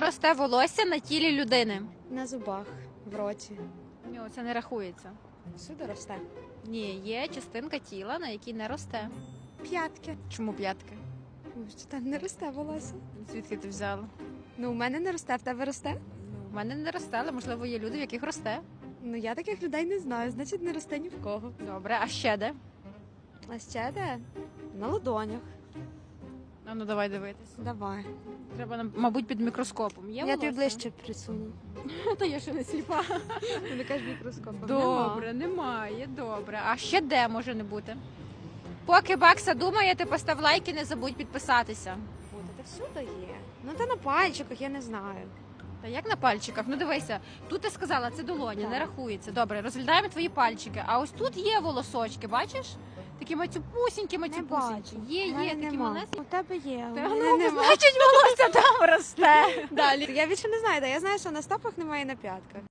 не росте волосся на тілі людини? На зубах, в роті. Ні, це не рахується. Всюди росте. Ні, є частинка тіла, на якій не росте. П'ятки. Чому п'ятки? Що там не росте волосся. Звідки ти взяла? Ну, у мене не росте, в тебе росте? Ну, в мене не росте, але можливо є люди, в яких росте. Ну, я таких людей не знаю, значить не росте ні в кого. Добре, а ще де? А ще де? На ладонях. А ну давай дивитись. Давай. Треба, нам, мабуть, під мікроскопом. Є я волосся? тобі ближче присуну. Та я ще не сліпа. Не кажеш мікроскопом. Добре, немає, добре. А ще де може не бути? Поки Бакса думає, ти постав лайк і не забудь підписатися. Буде, та всюди є. Ну, та на пальчиках, я не знаю. Та як на пальчиках? Ну дивися, тут ти сказала, це долоня, не рахується. Добре, розглядаємо твої пальчики. А ось тут є волосочки, бачиш? Такі матюпусінькі, матюпусінькі. Є, мене є, такі нема. малесенькі. У тебе є, Та, ну, значить, волосся там росте. Далі. Я більше не знаю, де я знаю, що на стопах немає і на п'ятках.